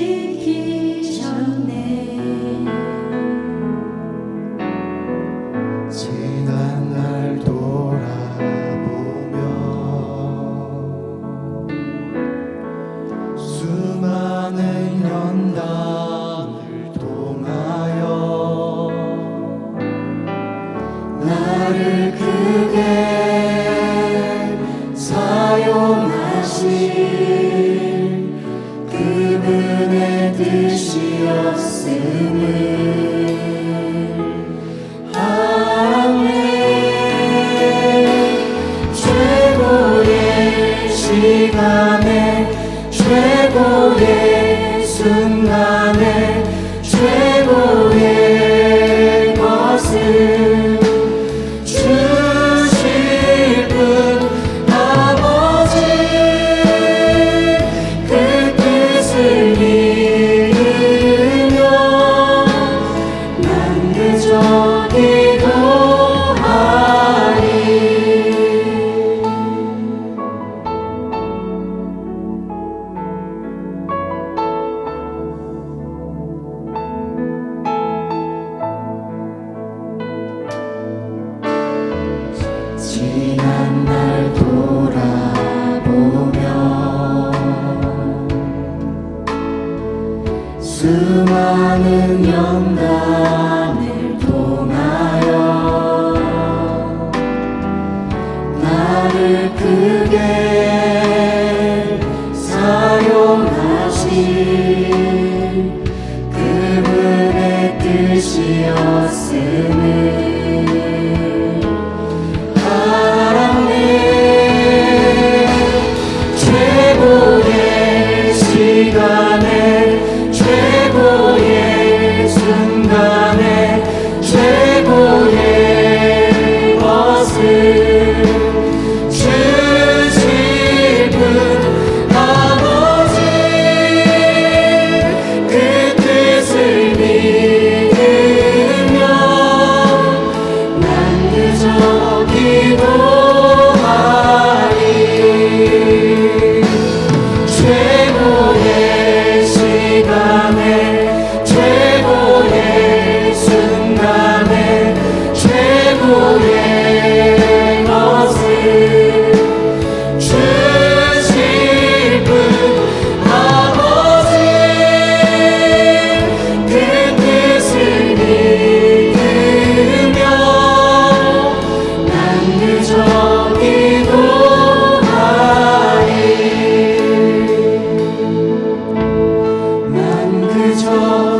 te que 시간에 최고의 순간에. 지난 날 돌아보며 수많은 연단을 통하여 나를 크게 사용하신 그분의 뜻이여. control.